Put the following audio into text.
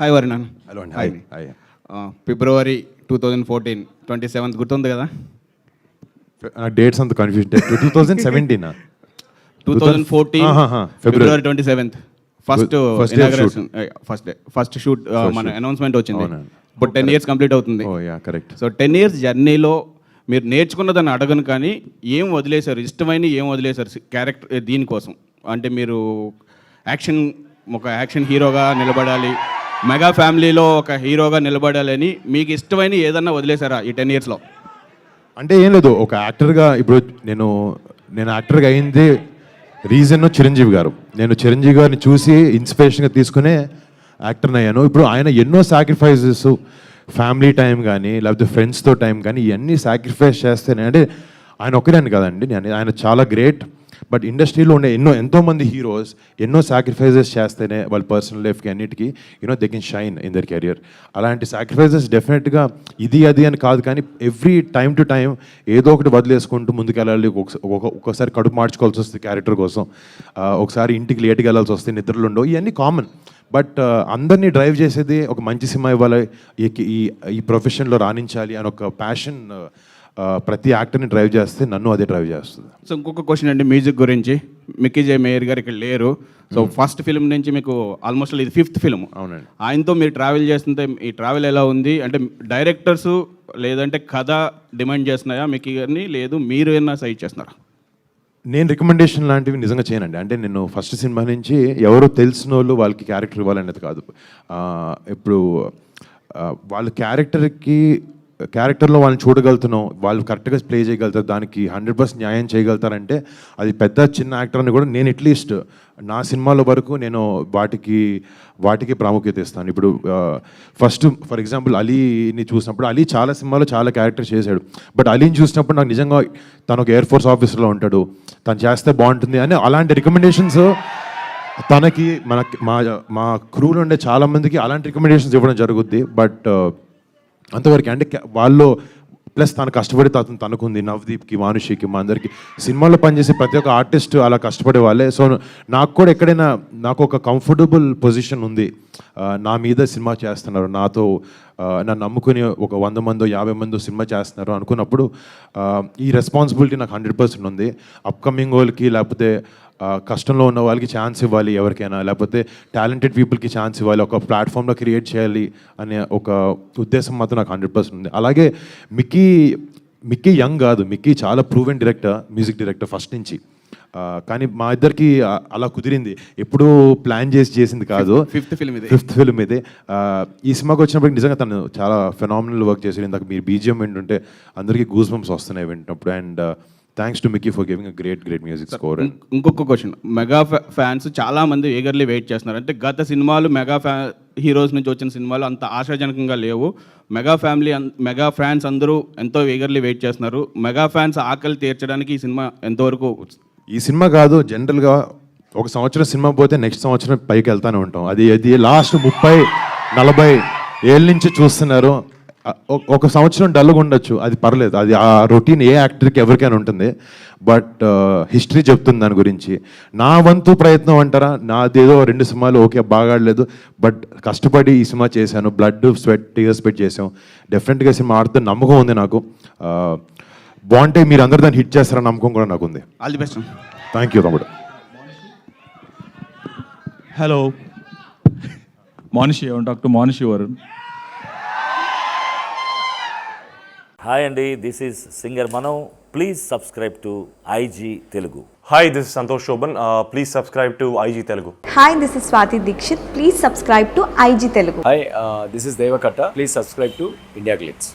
Hi వరుణన్ hello అండి. Hi hi February two thousand fourteen twenty seventh గుర్తుంది కదా? డేట్స్ అంత confusion two thousand seventeen two thousand fourteen. February twenty seventh first. First day first shoot మన. Announcement వచ్చింది. ఇప్పుడు ten years complete అవుతుంది. Correct so ten years జర్నీలో మీరు నేర్చుకున్నదాన్ని అడగను కానీ ఏం వదిలేశారు? ఇష్టమైన ఏం వదిలేశారు? క్యారెక్టర్ దీనికోసం. అంటే మీరు యాక్షన్ ఒక యాక్షన్ హీరోగా నిలబడాలి మెగా ఫ్యామిలీలో ఒక హీరోగా నిలబడాలని మీకు ఇష్టమైన ఏదన్నా వదిలేశారా ఈ టెన్ ఇయర్స్లో? అంటే ఏం లేదు ఒక యాక్టర్గా ఇప్పుడు నేను నేను యాక్టర్గా అయింది రీజన్ చిరంజీవి గారు. నేను చిరంజీవి గారిని చూసి ఇన్స్పిరేషన్గా తీసుకునే యాక్టర్ని అయ్యాను. ఇప్పుడు ఆయన ఎన్నో సాక్రిఫైజెస్ ఫ్యామిలీ టైం కానీ లేకపోతే ఫ్రెండ్స్తో టైం కానీ ఇవన్నీ సాక్రిఫైస్ చేస్తేనే అంటే ఆయన ఒక్కదాన్ని కదండి నేను ఆయన చాలా గ్రేట్. బట్ ఇండస్ట్రీలో ఉండే ఎన్నో ఎంతోమంది హీరోస్ ఎన్నో సాక్రిఫైజెస్ చేస్తేనే వాళ్ళ పర్సనల్ లైఫ్కి అన్నిటికీ you know they can shine in their career అలాంటి సాక్రిఫైజెస్ డెఫినెట్గా ఇది అది అని కాదు కానీ ఎవ్రీ టైం టు టైం ఏదో ఒకటి వదిలేసుకుంటూ ముందుకెళ్ళాలి. ఒకస- ఒక- కడుపు మార్చుకోవాల్సి వస్తుంది క్యారెక్టర్ కోసం. ఒకసారి ఇంటికి లేట్గా వెళ్ళాల్సి వస్తుంది నిద్రలు ఉండవు. ఇవన్నీ కామన్ బట్ అందరినీ డ్రైవ్ చేసేది ఒక మంచి సినిమా ఇవ్వాలి. ఈ ఈ ప్రొఫెషన్లో రాణించాలి అని ఒక ప్యాషన్ ప్రతి యాక్టర్ని డ్రైవ్ చేస్తే నన్ను అదే డ్రైవ్ చేస్తుంది. సో ఇంకొక క్వశ్చన్ అండి మ్యూజిక్ గురించి. మిక్కీ జే మేయర్ గారు ఇక్కడ లేరు. సో ఫస్ట్ ఫిల్మ్ నుంచి మీకు ఆల్మోస్ట్ ఇది ఫిఫ్త్ ఫిల్మ్ అవునండి. ఆయనతో మీరు ట్రావెల్ చేస్తుంటే ఈ ట్రావెల్ ఎలా ఉంది? అంటే డైరెక్టర్స్ లేదంటే కథ డిమాండ్ చేస్తున్నాయా మీకు గారిని? లేదు మీరు ఏమన్నా సైడ్ చేస్తున్నారా? నేను రికమెండేషన్ లాంటివి నిజంగా చేయనండి. అంటే నేను ఫస్ట్ సినిమా నుంచి ఎవరో తెలిసిన వాళ్ళు వాళ్ళకి క్యారెక్టర్ ఇవ్వాలనేది కాదు. ఇప్పుడు వాళ్ళ క్యారెక్టర్కి క్యారెక్టర్లో వాళ్ళని చూడగలుగుతున్నాం వాళ్ళు కరెక్ట్గా ప్లే చేయగలుగుతారు దానికి హండ్రెడ్ పర్సెంట్ న్యాయం చేయగలుగుతారంటే అది పెద్ద చిన్న యాక్టర్ అని కూడా నేను అట్లీస్ట్ నా సినిమాల వరకు నేను వాటికి వాటికి ప్రాముఖ్యత ఇస్తాను. ఇప్పుడు ఫస్ట్ ఫర్ ఎగ్జాంపుల్ అలీని చూసినప్పుడు అలీ చాలా సినిమాలో చాలా క్యారెక్టర్ చేశాడు. బట్ అలీని చూసినప్పుడు నాకు నిజంగా తను ఒక ఎయిర్ ఫోర్స్ ఆఫీసర్లో ఉంటాడు. తను చేస్తే బాగుంటుంది అని అలాంటి రికమెండేషన్స్ తనకి మన మా మా క్రూలో ఉండే చాలామందికి అలాంటి రికమెండేషన్స్ ఇవ్వడం జరుగుద్ది. బట్ అంతవరకు అంటే వాళ్ళు ప్లస్ తను కష్టపడి తను తనకుంది నవదీప్కి మానుషికి మా అందరికి. సినిమాలో పనిచేసే ప్రతి ఒక్క ఆర్టిస్ట్ అలా కష్టపడే వాళ్ళే. సో నాకు కూడా ఎక్కడైనా నాకు ఒక కంఫర్టబుల్ పొజిషన్ ఉంది. నా మీద సినిమా చేస్తున్నారు. నాతో నన్ను నమ్ముకుని ఒక వంద మందో యాభై మందో సినిమా చేస్తున్నారు అనుకున్నప్పుడు ఈ రెస్పాన్సిబిలిటీ నాకు హండ్రెడ్ పర్సెంట్ ఉంది. అప్కమింగ్ వాళ్ళకి లేకపోతే కష్టంలో ఉన్న వాళ్ళకి ఛాన్స్ ఇవ్వాలి ఎవరికైనా. లేకపోతే టాలెంటెడ్ పీపుల్కి ఛాన్స్ ఇవ్వాలి ఒక ప్లాట్ఫామ్లో క్రియేట్ చేయాలి అనే ఒక ఉద్దేశం మాత్రం నాకు హండ్రెడ్ పర్సెంట్ ఉంది. అలాగే మిక్కీ మిక్కీ యంగ్ కాదు మిక్కీ చాలా proven director music director first నుంచి. కానీ మా ఇద్దరికి అలా కుదిరింది. ఎప్పుడూ ప్లాన్ చేసి చేసింది కాదు. ఫిఫ్త్ ఫిల్మ్ ఇది. ఫిఫ్త్ ఫిల్మ్ ఇది. ఈ సినిమాకి వచ్చినప్పుడు నిజంగా తను చాలా ఫెనామినల్ వర్క్ చేశాడు. ఇందాక మీరు బీజిఎం వింటుంటే అందరికీ గూస్ బంప్స్ వస్తున్నాయి వింటున్నప్పుడు. And thanks to Mickey for giving a great great music score ఇంకొక క్వశ్చన్ మెగా ఫ్యాన్స్ చాలా మంది ఏగర్లీ వెయిట్ చేస్తున్నారు. అంటే గత సినిమాలు మెగా ఫ్యా హీరోస్ నుంచి వచ్చిన సినిమాలు అంత ఆశాజనకంగా లేవు. మెగా ఫ్యామిలీ మెగా ఫ్యాన్స్ అందరూ ఎంతో ఏగర్లీ వెయిట్ చేస్తున్నారు. మెగా ఫ్యాన్స్ ఆకలి తీర్చడానికి ఈ సినిమా ఎంతవరకు ఈ సినిమా కాదు జనరల్గా ఒక సంవత్సరం సినిమా పోతే నెక్స్ట్ సంవత్సరం పైకి వెళ్తానే ఉంటాం. అది అది లాస్ట్ ముప్పై నలభై ఏళ్ళ నుంచి చూస్తున్నారు. ఒక- సంవత్సరం డల్గా ఉండొచ్చు. అది పర్లేదు. అది ఆ రొటీన్ ఏ యాక్టర్కి ఎవరికైనా ఉంటుంది. బట్ హిస్టరీ చెప్తుంది దాని గురించి. నా వంతు ప్రయత్నం అంటారా? నాదేదో రెండు సినిమాలు ఓకే బాగాడలేదు. బట్ కష్టపడి ఈ సినిమా చేశాను. బ్లడ్ స్వెట్ టీయర్స్ పెట్టి చేసాం డెఫినెట్గా సినిమా ఆడుతున్న నమ్మకం ఉంది నాకు. బాగుంటే మీరు అందరు దాన్ని హిట్ చేస్తారన్న నమ్మకం కూడా నాకు ఉంది. All the best thank you తమ్ముడు. Hello. Monishi, I want to hi అండి దిస్ ఈజ్ సింగర్ మనం please subscribe to IG Telugu Hi, this is Santosh Shoban. Uh, please subscribe to IG Telugu. Hi this is Swathi Dikshit please subscribe to IG Telugu hi this is Deva Katta please subscribe to India glitz